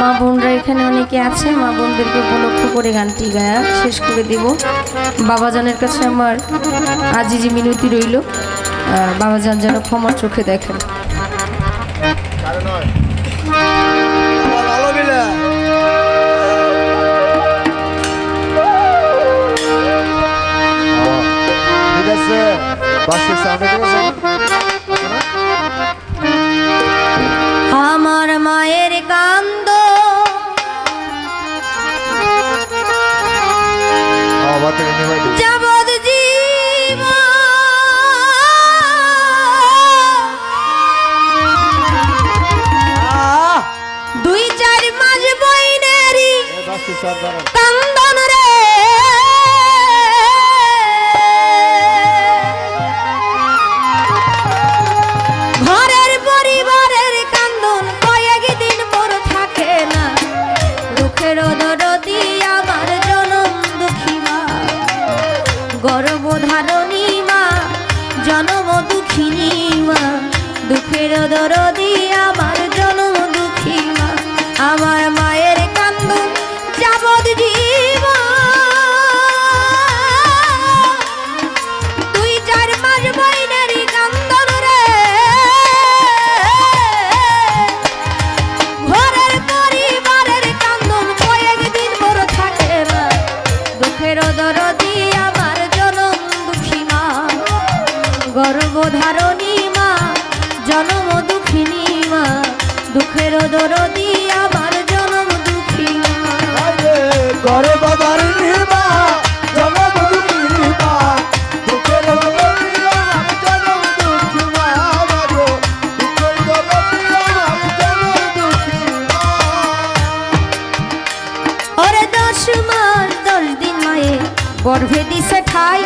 মা বোনরা এখানে অনেকে আছে, মা বোনদেরকে উপলক্ষ করে গানটি গায়া শেষ করে দেব। বাবাজানের কাছে আমার আজি যে মিনতি রইল। বাবাজান যেন ক্ষমার চোখে দেখেন। আমার মায়ের কান্দ Isso, adoro. গর্ভধারণী মা জনম দুঃখিনী মা দুঃখের দরদি আমার জনম দুঃখী মা। জনম দুঃখী মা দুঃখের দরদি আমার জনম দুঃখী মা দুঃখের দরদি আমার জনম দুঃখী মা। ওরে দশ মাস দশ দিন মায়ে গর্ভে দিছে ঠাই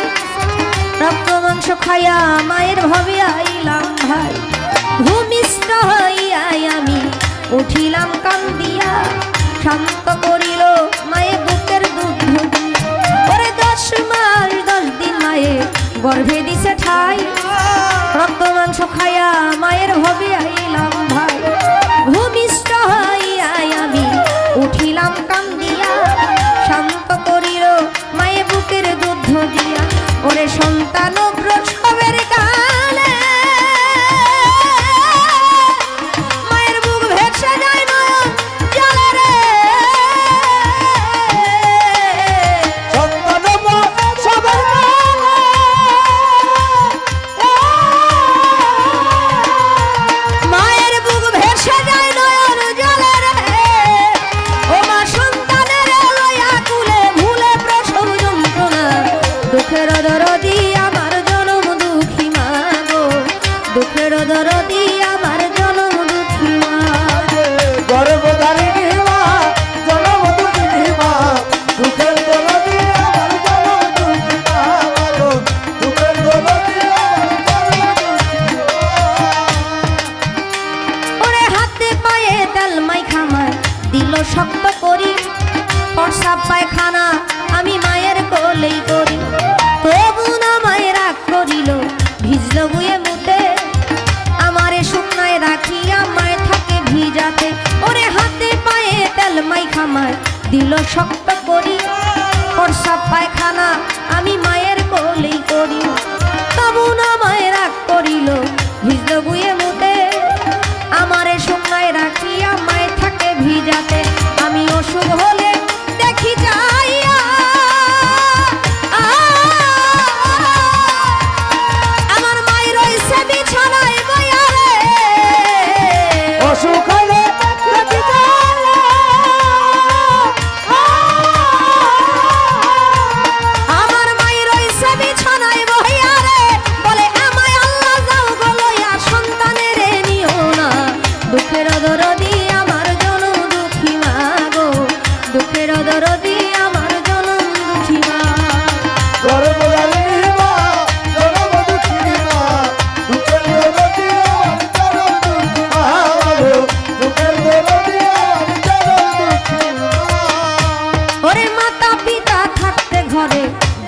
মাংস খাইয়া মায়ের ভাবে আইলাম ভাই। ভূমিষ্ঠ হইয়াই আমি উঠিলাম কান্দিয়া, শান্ত করিল মায়ে বুকের দুধ। পরে দশ মাস, দশ দিন মায়ে গর্ভে দিছে ঠাই। রক্ত মাংস খাইয়া মায়ের ভবে আইলাম শক্ত করি। প্রসাব পায়খানা আমি মায়ের কোলেই করি। তবু না মায়ের রাগ করিল, ভিজল বুয়ে মুতে। আমারে শুকনায় রাখিয়া মায়ে থাকে ভিজাতে। ওরে হাতে পায়ে তেল মাই খামায় দিল শক্ত করি। প্রসাব পায়খানা আমি মায়ের কোলেই করি। তবু না মায়ের রাগ করিল, ভিজল বুয়ে মুতে। আমারে শুকনায় রাখিয়া মায়ে থাকে ভিজাতে।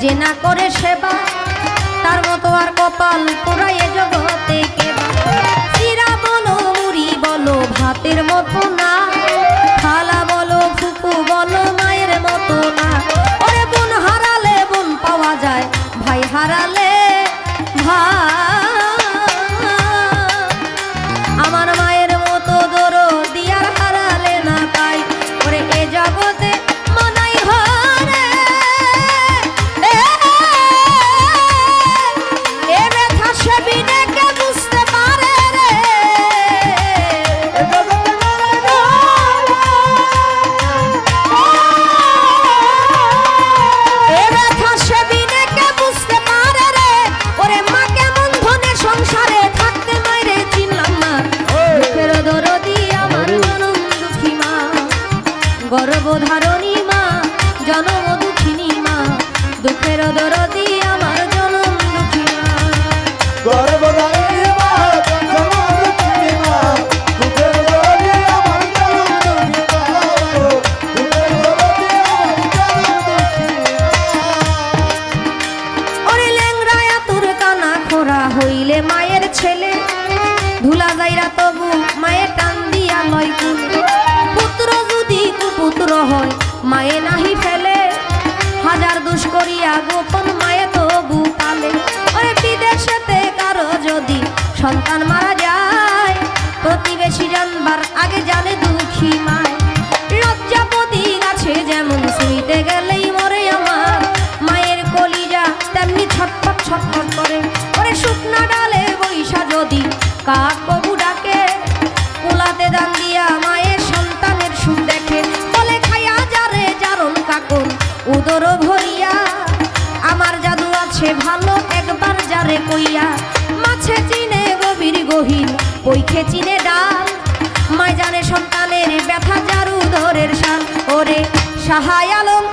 যে না করে সেবা, তার মতো আর কপাল পুরাই জগতে কেবা। চিরা বলো মুড়ি বলো, ভাতের মতো গর্ভধারণী মা জনম দুঃখিনী মা দুঃখের দরদি আমার জনম দুঃখী মা। গর্ভধারিণী হয়, মায়ে নাহি ফেলে। হাজার দুষ করিয়া গোপন মায়ে তবু পালে। ওরে বিদেশেতে কারও যদি সন্তান মারা যায়, প্রতিবেশী জানবার আগে জানে দুঃখী মায়। লজ্জাপতি গাছে যেমন শুইতে গেলেই মরে আমার। মায়ের কলিজা তেমনি ছটপট ছটপট করে। ওরে শুকনা ডালে বৈশা যদি কাক কইয়া, মাছে চিনে গভীর গহীন, পৈখে চিনে ডাল। মায় জানে সন্তানের ব্যথা চারু ধরের শান ওরে সাহায় আলম